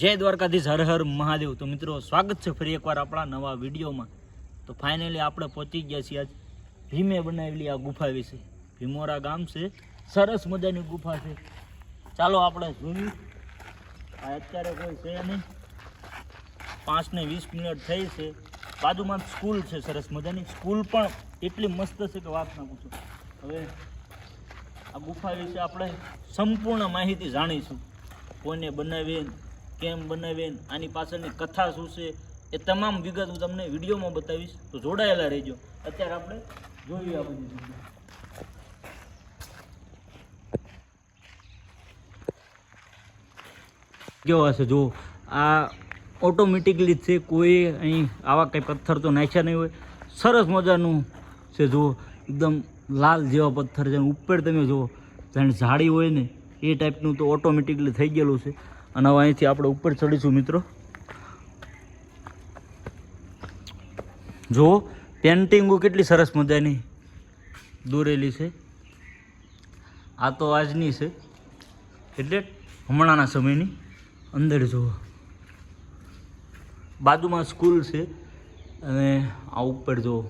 જય દ્વારકાધીશ, હર હર મહાદેવ. તો મિત્રો, સ્વાગત છે ફરી એકવાર આપણા નવા વિડીયોમાં. તો ફાઇનલી આપણે પહોંચી ગયા છીએ આજ ભીમે બનાવેલી આ ગુફા વિશે. ભીમોરા ગામ છે. સરસ મજાની ગુફા છે. ચાલો આપણે જોઈએ. આ અત્યારે કોઈ છે નહીં. પાંચ ને વીસ મિનિટ થઈ છે. બાજુમાં સ્કૂલ છે, સરસ મજાની. સ્કૂલ પણ એટલી મસ્ત છે કે વાત ના પૂછો. હવે આ ગુફા વિશે આપણે સંપૂર્ણ માહિતી જાણીશું. કોને બનાવી કેમ બનાવે આની પાછળની કથા શું છે એ તમામ વિગત હું તમને વિડીયોમાં બતાવીશ. તો જોડાયેલા રહેજો. અત્યારે આપણે જોઈએ આ બધી કેવો હશે જો. આ ઓટોમેટિકલી છે. કોઈ અહીં આવા કંઈ પથ્થર તો નાખ્યા નહીં હોય. સરસ મજાનું છે જુઓ એકદમ લાલ જેવા પથ્થર છે. ઉપર તમે જુઓ જાણે ઝાડી હોય ને. એ ટાઈપનું તો ઓટોમેટિકલી થઈ ગયેલું છે. અને હવે અહીંથી આપણે ઉપર ચડીશું મિત્રો. જુઓ પેન્ટિંગો કેટલી સરસ મજાની દોરેલી છે. આ તો આજની છે. એટલે હમણાંના સમયની અંદર જુઓ. બાજુમાં સ્કૂલ છે. અને આ ઉપર જુઓ.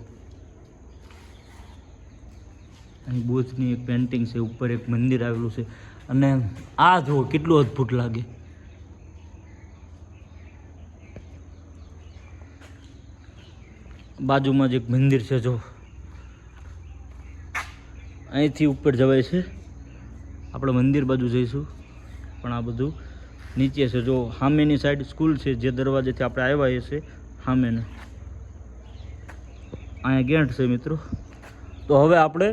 અહીં બુથની એક પેન્ટિંગ છે. ઉપર એક મંદિર આવેલું છે. અને આ જુઓ, કેટલું અદ્ભુત લાગે. બાજુમાં જ એક મંદિર છે જો અહીંથી ઉપર જવાય છે. આપણે મંદિર બાજુ જઈશું, પણ આ બધું નીચે છે જો સામેની સાઈડ સ્કૂલ છે, જે દરવાજેથી આપણે આવ્યા છે સામેને. અહીંયા ગેટ છે, મિત્રો. તો હવે આપણે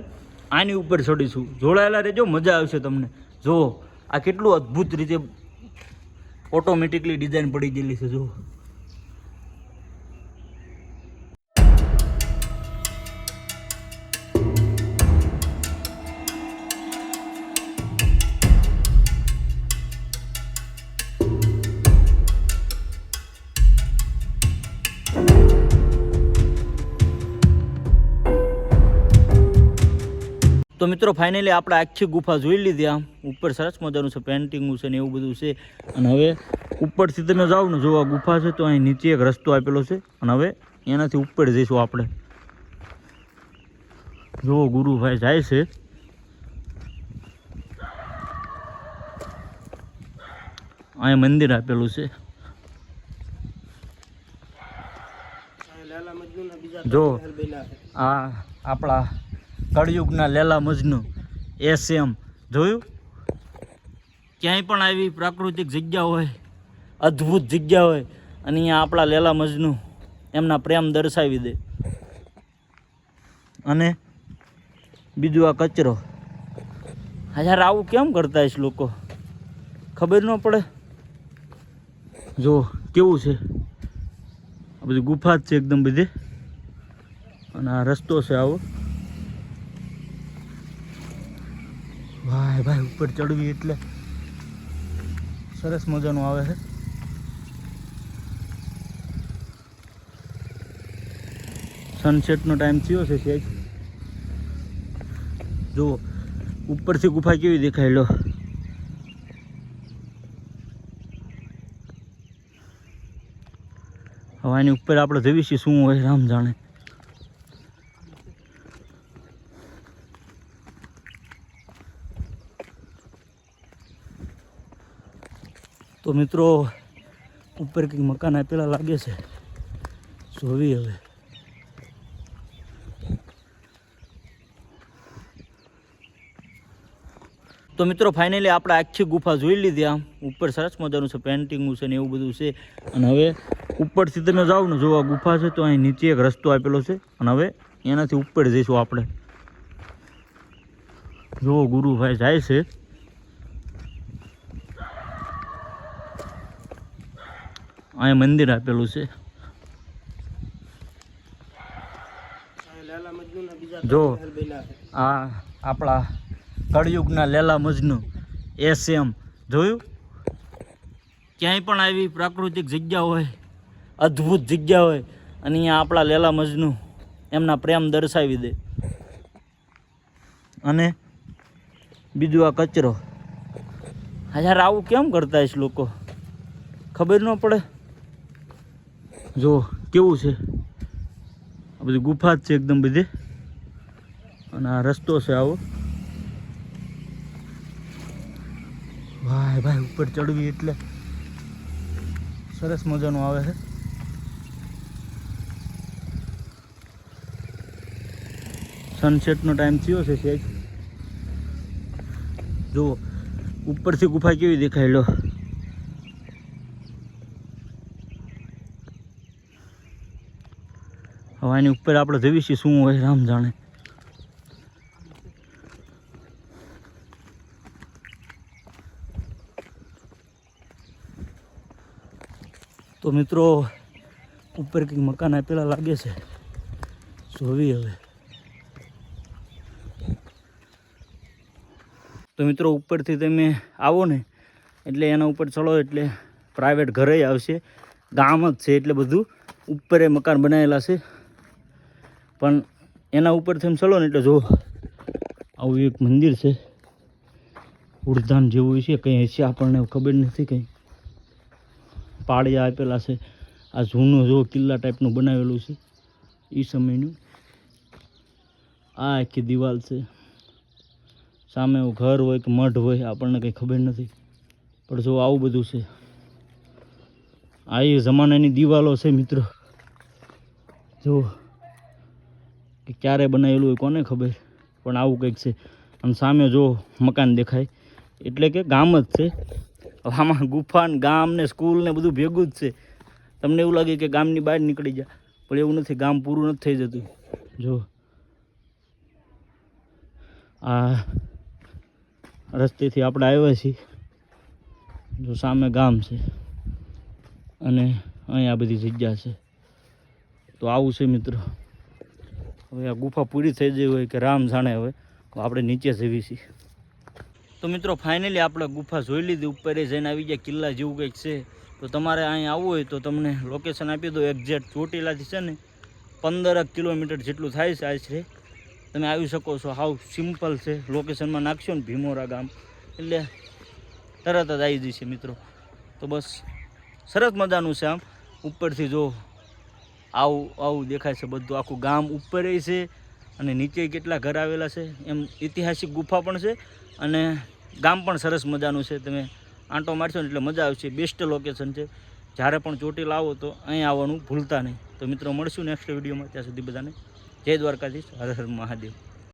આની ઉપર ચડીશું. જોડાયેલા રહેજો, મજા આવશે તમને. જુઓ આ કેટલું અદ્ભુત રીતે ઓટોમેટિકલી ડિઝાઇન પડી ગયેલી છે જુઓ. તો મિત્રો ફાઇનલી આપણે આખી ગુફા જોઈ લીધી. આમ ઉપર સરસ મજાનું છે પેન્ટિંગનું છે ને એવું બધું છે. અને હવે ઉપરથી તમે જાઓ ને જોવા ગુફા છે તો અહીં નીચે એક રસ્તો આપેલો છે. અને હવે એનાથી ઉપર જઈશું આપણે. જો ગુરુભાઈ જાય છે. અહીંયા મંદિર આપેલું છે. જો આ આપણા કળયુગના લેલા મજનુ, એસ એમ. જોયું? ક્યાંય પણ આવી પ્રાકૃતિક જગ્યા હોય, અદ્ભુત જગ્યા હોય, અને અહીંયા આપણા લેલા મજનુ એમના પ્રેમ દર્શાવી દે. અને બીજું આ કચરો. યાર આવું કેમ કરતા હશે લોકો? ખબર ન પડે. જો, કેવું છે? આ બધી ગુફા જ છે એકદમ બધી. અને આ રસ્તો છે આવો. ભાઈ ભાઈ, ઉપર ચડવી એટલે સરસ મજાનું આવે છે. સનસેટનો ટાઈમ થયો છે સેજ જુઓ, ઉપરથી ગુફા કેવી દેખાય લો. હવાની ઉપર આપણે જઈશું શું હોય રામ જાણે. તો મિત્રો, ઉપર કંઈક મકાન આપેલા લાગે છે. જોવી હવે. તો મિત્રો ફાઇનલી આપણે આખી ગુફા જોઈ લીધી આમ. ઉપર સરસ મજાનું છે પેન્ટિંગનું છે ને એવું બધું છે. અને હવે ઉપરથી તમે જાઓ ને જોવા ગુફા છે, તો અહીં નીચે એક રસ્તો આપેલો છે. અને હવે એનાથી ઉપર જઈશું આપણે. જોવો ગુરુભાઈ જાય છે. અહીંયા મંદિર આપેલું છે. જો, આ આપણા કળયુગના લેલા મજનુ, એસ એમ. જોયું? ક્યાંય પણ આવી પ્રાકૃતિક જગ્યા હોય, અદ્ભુત જગ્યા હોય, અને અહીંયા આપણા લેલા મજનુ એમના પ્રેમ દર્શાવી દે. અને બીજું આ કચરો. હજાર આવું કેમ કરતા હશે લોકો? ખબર ન પડે. જો, કેવું છે? આ બધી ગુફા જ છે એકદમ બધી. અને આ રસ્તો છે આવો. ભાઈ ભાઈ, ઉપર ચડવી એટલે સરસ મજાનું આવે છે. સનસેટનો ટાઈમ થયો છે સેજ જુઓ, ઉપરથી ગુફા કેવી દેખાય લો. હવે એની ઉપર આપણે જઈએ છીએ, શું હોય રામ જાણે. તો મિત્રો, ઉપર કંઈક મકાન આપેલા લાગે છે. જોવી હવે. તો મિત્રો, ઉપરથી તમે આવો ને, એટલે એના ઉપર ચડો એટલે પ્રાઇવેટ ઘરે આવશે. ગામ જ છે એટલે બધું. ઉપર મકાન બનાવેલા છે. પણ એના ઉપરથી એમ ચલો ને એટલે જો, આવું એક મંદિર છે. ઉડધાન જેવું છે, કંઈ હશે આપણને ખબર નથી કંઈ. પાળિયા આપેલા છે. આ જૂનું જો કિલ્લા ટાઈપનું બનાવેલું છે એ સમયનું. આ આખી દિવાલ છે. સામે ઘર હોય કે મઢ હોય, આપણને કંઈ ખબર નથી. પણ જો આવું બધું છે. આ એ જમાનાની દિવાલો છે મિત્રો. જો કે ક્યારે બનાવેલું હોય કોને ખબર? પણ આવું કંઈક છે. અને સામે જો મકાન દેખાય. એટલે કે ગામ જ છે. આમાં ગુફા ને ગામ ને સ્કૂલ ને બધું ભેગું જ છે. તમને એવું લાગે કે ગામની બહાર નીકળી જાય પણ એવું નથી, ગામ પૂરું નથી થઈ જતું. જો. આ રસ્તેથી આપણે આવ્યા છીએ. જો સામે ગામ છે. અને અહીં આ બધી જગ્યા છે. તો આવું છે મિત્રો. હવે આ ગુફા પૂરી થઈ ગઈ હોય કે રામ જાણે હવે, તો આપણે નીચે જવી છીએ. તો મિત્રો ફાઇનલી આપણે ગુફા જોઈ લીધી, ઉપર જઈને આવી ગયા, કિલ્લા જેવું કંઈક છે. તો તમારે અહીં આવવું હોય તો તમને લોકેશન આપી દો એક્ઝેક્ટ ચોટીલાથી છે ને પંદર કિલોમીટર જેટલું થાય છે આશરે. તમે આવી શકો છો. હાવ સિમ્પલ છે. લોકેશનમાં નાખશો ને, ભીમોરા ગામ. એટલે તરત જ આવી જશે મિત્રો. તો બસ, સરસ મજાનું છે આમ. ઉપરથી જો આવું આવું દેખાય છે બધું. આખું ગામ ઉપર છે અને નીચે કેટલા ઘર આવેલા છે, એમ ઐતિહાસિક ગુફા પણ છે અને ગામ પણ સરસ મજાનું છે. તમે આંટો મારશો એટલે મજા આવશે. બેસ્ટ લોકેશન છે. જ્યારે પણ ચોટીલા આવો તો અહીં આવવાનું ભૂલતા નહીં. તો મિત્રો, મળશું નેક્સ્ટ વિડીયોમાં ત્યાં સુધી બધાને જય દ્વારકાધીશ. હર હર મહાદેવ.